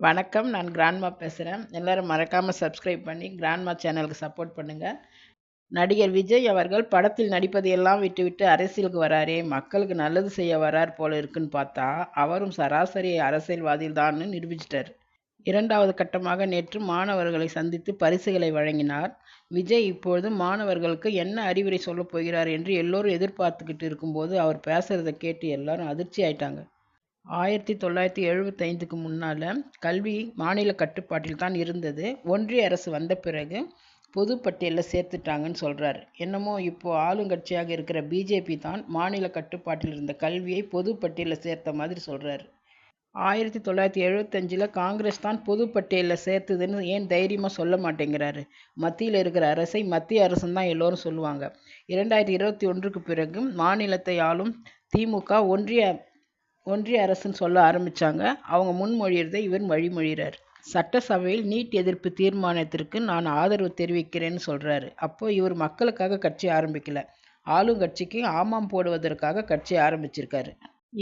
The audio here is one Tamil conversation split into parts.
வணக்கம் நான் கிராண்ட்மா பேசுகிறேன் எல்லோரும் மறக்காமல் சப்ஸ்கிரைப் பண்ணி கிராண்ட்மா சேனலுக்கு சப்போர்ட் பண்ணுங்கள் நடிகர் விஜய் அவர்கள் படத்தில் நடிப்பதையெல்லாம் விட்டுவிட்டு அரசியலுக்கு வராரே மக்களுக்கு நல்லது செய்ய வரார் போல இருக்குன்னு பார்த்தா அவரும் சராசரி அரசியல்வாதியில் தான் நிரூபிச்சிட்டார். இரண்டாவது கட்டமாக நேற்று மாணவர்களை சந்தித்து பரிசுகளை வழங்கினார். விஜய் இப்பொழுது மாணவர்களுக்கு என்ன அறிவுரை சொல்லப் போகிறார் என்று எல்லோரும் எதிர்பார்த்துக்கிட்டு இருக்கும்போது அவர் பேசுகிறத கேட்டு எல்லாரும் அதிர்ச்சி ஆயிட்டாங்க. ஆயிரத்தி தொள்ளாயிரத்தி எழுபத்தைந்துக்கு முன்னால் கல்வி மாநில கட்டுப்பாட்டில் தான் இருந்தது. ஒன்றிய அரசு வந்த பிறகு பொது பட்டியலில் சேர்த்துட்டாங்கன்னு சொல்கிறார் என்னமோ இப்போது ஆளுங்கட்சியாக இருக்கிற பிஜேபி தான் மாநில கட்டுப்பாட்டில் இருந்த கல்வியை பொது பட்டியலில் சேர்த்த மாதிரி சொல்கிறாரு ஆயிரத்தி தொள்ளாயிரத்தி எழுபத்தஞ்சில் காங்கிரஸ் தான் பொது பட்டியலில் சேர்த்துதுன்னு ஏன் தைரியமாக சொல்ல மாட்டேங்கிறாரு? மத்தியில் இருக்கிற அரசை மத்திய அரசுன்னு தான் எல்லோரும் சொல்லுவாங்க. இரண்டாயிரத்தி இருபத்தி ஒன்றுக்கு பிறகு மாநிலத்தை ஆளும் திமுக ஒன்றிய ஒன்றிய அரசுன்னு சொல்ல ஆரம்பித்தாங்க அவங்க முன்மொழியிறதை இவர் வழிமொழிகிறார் சட்டசபையில் நீட் எதிர்ப்பு தீர்மானத்திற்கு நான் ஆதரவு தெரிவிக்கிறேன்னு சொல்கிறாரு அப்போது இவர் மக்களுக்காக கட்சி ஆரம்பிக்கல. ஆளுங்கட்சிக்கு ஆமாம் போடுவதற்காக கட்சி ஆரம்பிச்சிருக்காரு.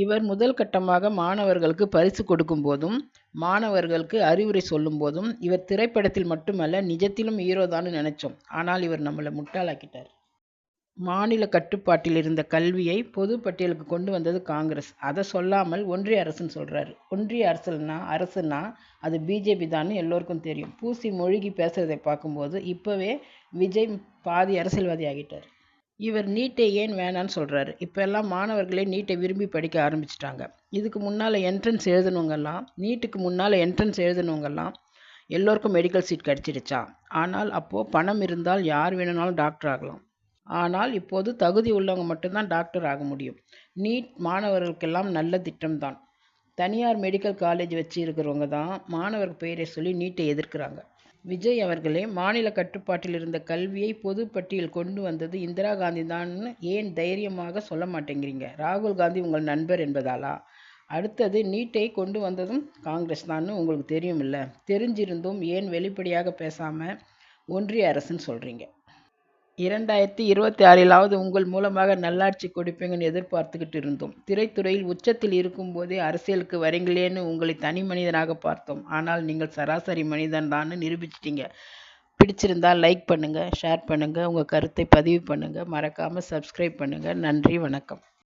இவர் முதல் கட்டமாக மாணவர்களுக்கு பரிசு கொடுக்கும் போதும் மாணவர்களுக்கு அறிவுரை சொல்லும் போதும் இவர் திரைப்படத்தில் மட்டுமல்ல நிஜத்திலும் ஹீரோ தான் நினைச்சோம். ஆனால் இவர் நம்மளை முட்டாளாக்கிட்டார். மாநில கட்டுப்பாட்டில் இருந்த கல்வியை பொது பட்டியலுக்கு கொண்டு வந்தது காங்கிரஸ். அதை சொல்லாமல் ஒன்றிய அரசுன்னு சொல்கிறாரு ஒன்றிய அரசுனா அரசுனா அது பிஜேபி தான் எல்லோருக்கும் தெரியும். பூசி மொழிகி பேசுகிறதை பார்க்கும்போது இப்போவே விஜய் பாதி அரசியல்வாதி ஆகிட்டார். இவர் நீட்டை ஏன் வேணான்னு சொல்கிறாரு இப்போ எல்லாம் மாணவர்களே நீட்டை விரும்பி படிக்க ஆரம்பிச்சிட்டாங்க. இதுக்கு முன்னால் என்ட்ரன்ஸ் எழுதணுங்கெல்லாம் நீட்டுக்கு முன்னால் என்ட்ரன்ஸ் எழுதணுங்கெல்லாம் எல்லோருக்கும் மெடிக்கல் சீட் கிடச்சிடுச்சா? ஆனால் அப்போது பணம் இருந்தால் யார் வேணும்னாலும் டாக்டர் ஆகலாம். ஆனால் இப்போது தகுதி உள்ளவங்க மட்டும்தான் டாக்டர் ஆக முடியும். நீட் மாணவர்களுக்கெல்லாம் நல்ல திட்டம்தான். தனியார் மெடிக்கல் காலேஜ் வச்சு இருக்கிறவங்க தான் மாணவர் பெயரை சொல்லி நீட்டை எதிர்க்கிறாங்க. விஜய் அவர்களே மாநில கட்டுப்பாட்டில் இருந்த கல்வியை பொது பட்டியல் கொண்டு வந்தது இந்திரா காந்தி தான்னு ஏன் தைரியமாக சொல்ல மாட்டேங்கிறீங்க? ராகுல் காந்தி உங்கள் நண்பர் என்பதாலா? அடுத்தது நீட்டை கொண்டு வந்ததும் காங்கிரஸ் தான்னு உங்களுக்கு தெரியும் இல்லை தெரிஞ்சிருந்தும் ஏன் வெளிப்படையாக பேசாமல் ஒன்றிய அரசுன்னு சொல்கிறீங்க இரண்டாயிரத்தி இருபத்தி ஆறிலாவது உங்கள் மூலமாக நல்லாட்சி கொடுப்பீங்கன்னு எதிர்பார்த்துக்கிட்டு இருந்தோம். திரைத்துறையில் உச்சத்தில் இருக்கும்போதே அரசியலுக்கு வரீங்களேன்னு உங்களை தனி மனிதனாக பார்த்தோம். ஆனால் நீங்கள் சராசரி மனிதன் தான் நிரூபிச்சிட்டீங்க. பிடிச்சிருந்தா லைக் பண்ணுங்கள் ஷேர் பண்ணுங்கள் உங்கள் கருத்தை பதிவு பண்ணுங்கள் மறக்காமல் சப்ஸ்கிரைப் பண்ணுங்கள் நன்றி வணக்கம்.